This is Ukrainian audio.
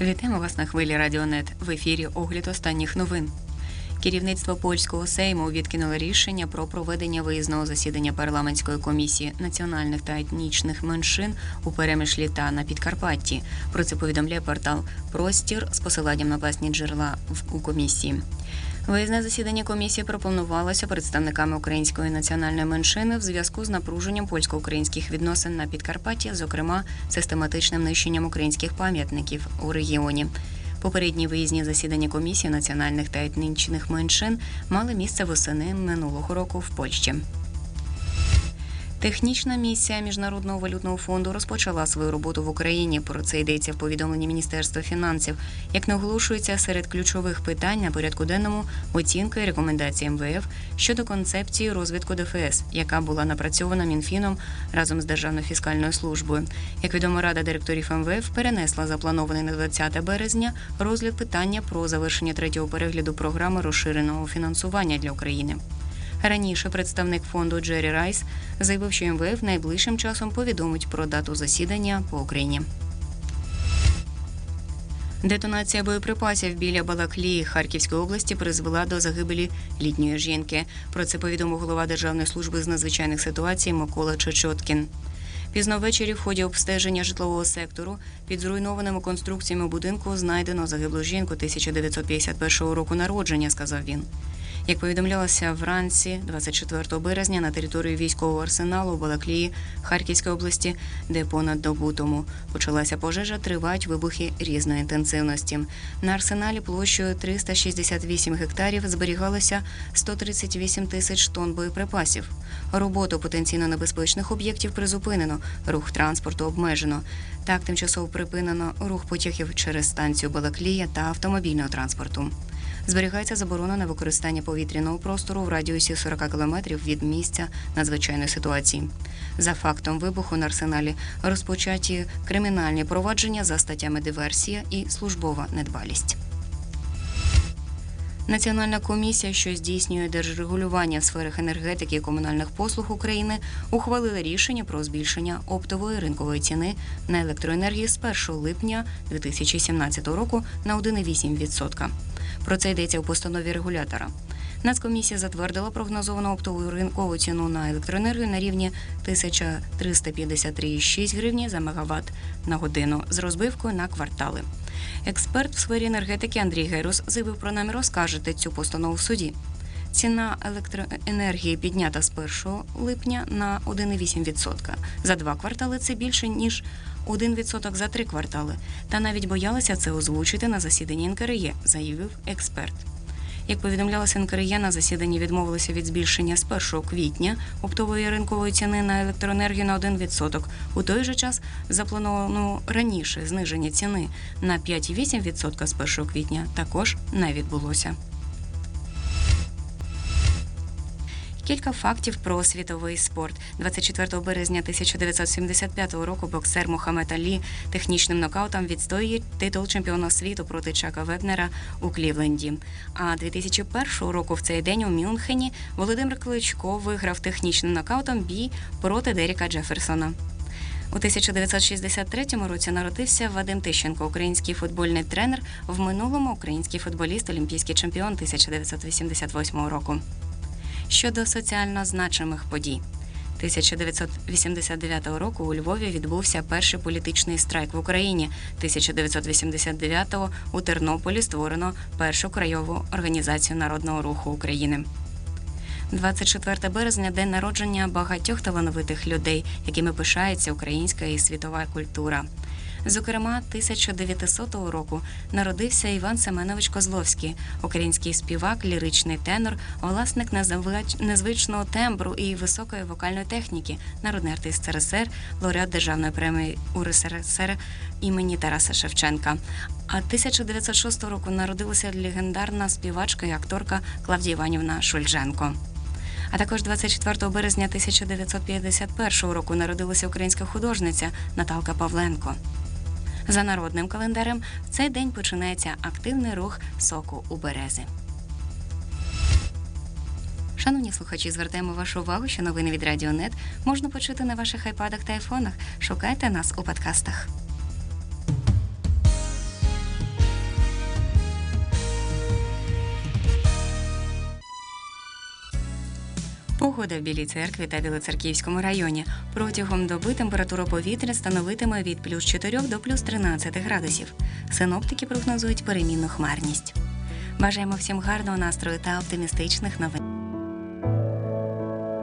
Вітаємо вас на хвилі Радіонет. В ефірі огляд останніх новин. Керівництво польського сейму відкинуло рішення про проведення виїзного засідання парламентської комісії національних та етнічних меншин у перемишлі та на Підкарпатті. Про це повідомляє портал Простір з посиланням на власні джерела в- у комісії. Виїзне засідання комісії пропонувалося представниками української національної меншини в зв'язку з напруженням польсько-українських відносин на Підкарпатті, зокрема систематичним нищенням українських пам'ятників у регіоні. Попередні виїзні засідання комісії національних та етнічних меншин мали місце восени минулого року в Польщі. Технічна місія Міжнародного валютного фонду розпочала свою роботу в Україні. Про це йдеться в повідомленні Міністерства фінансів. Як наголошується серед ключових питань на порядку денному оцінка і рекомендації МВФ щодо концепції розвитку ДФС, яка була напрацьована Мінфіном разом з Державною фіскальною службою. Як відомо, Рада директорів МВФ перенесла запланований на 20 березня розгляд питання про завершення третього перегляду програми розширеного фінансування для України. Раніше представник фонду Джері Райс заявив, що МВФ найближчим часом повідомить про дату засідання по Україні. Детонація боєприпасів біля Балаклії Харківської області призвела до загибелі літньої жінки. Про це повідомив голова Державної служби з надзвичайних ситуацій Микола Чечоткін. Пізно ввечері в ході обстеження житлового сектору під зруйнованими конструкціями будинку знайдено загиблу жінку 1951 року народження, сказав він. Як повідомлялося вранці 24 березня на території військового арсеналу у Балаклії Харківської області, де понад добу тому почалася пожежа, тривають вибухи різної інтенсивності. На арсеналі площею 368 гектарів зберігалося 138 тисяч тонн боєприпасів. Роботу потенційно небезпечних об'єктів призупинено, рух транспорту обмежено. Так тимчасово припинено рух потягів через станцію Балаклія та автомобільного транспорту. Зберігається заборона на використання повітряного простору в радіусі 40 км від місця надзвичайної ситуації. За фактом вибуху на арсеналі розпочаті кримінальні провадження за статтями диверсія і службова недбалість. Національна комісія, що здійснює держрегулювання в сферах енергетики і комунальних послуг України, ухвалила рішення про збільшення оптової ринкової ціни на електроенергію з 1 липня 2017 року на 1,8%. Про це йдеться у постанові регулятора. Нацкомісія затвердила прогнозовану оптову ринкову ціну на електроенергію на рівні 1353,6 гривні за мегаватт на годину з розбивкою на квартали. Експерт в сфері енергетики Андрій Герус заявив про намір оскаржити цю постанову в суді. Ціна електроенергії піднята з 1 липня на 1,8%. За два квартали це більше ніж 1% за три квартали. Та навіть боялися це озвучити на засіданні НКРЄ, заявив експерт. Як повідомляла НКРЄ, на засіданні відмовилися від збільшення з 1 квітня оптової ринкової ціни на електроенергію на 1%. У той же час заплановано раніше зниження ціни на 5,8% з 1 квітня також не відбулося. Кілька фактів про світовий спорт. 24 березня 1975 року боксер Мухаммед Алі технічним нокаутом відстоює титул чемпіона світу проти Чака Вебнера у Клівленді. А 2001 року в цей день у Мюнхені Володимир Кличко виграв технічним нокаутом бій проти Деріка Джеферсона. У 1963 році народився Вадим Тищенко, український футбольний тренер, в минулому український футболіст, олімпійський чемпіон 1988 року. Щодо соціально значимих подій. 1989 року у Львові відбувся перший політичний страйк в Україні. 1989-го у Тернополі створено першу краєву організацію народного руху України. 24 березня день народження багатьох талановитих людей, якими пишається українська і світова культура. Зокрема, 1900 року народився Іван Семенович Козловський, український співак, ліричний тенор, власник незвич- незвичного тембру і високої вокальної техніки, народний артист СРСР, лауреат Державної премії УРСР імені Тараса Шевченка. А 1906 року народилася легендарна співачка і акторка Клавдія Іванівна Шульженко. А також 24 березня 1951 року народилася українська художниця Наталка Павленко. За народним календарем в цей день починається активний рух соку у берези. Шановні слухачі, звертаємо вашу увагу, що новини від Радіонет можна почути на ваших айпадах та айфонах. Шукайте нас у подкастах. Погода в Білій церкві та Білоцерківському районі. Протягом доби температура повітря становитиме від плюс 4 до плюс 13 градусів. Синоптики прогнозують перемінну хмарність. Бажаємо всім гарного настрою та оптимістичних новин.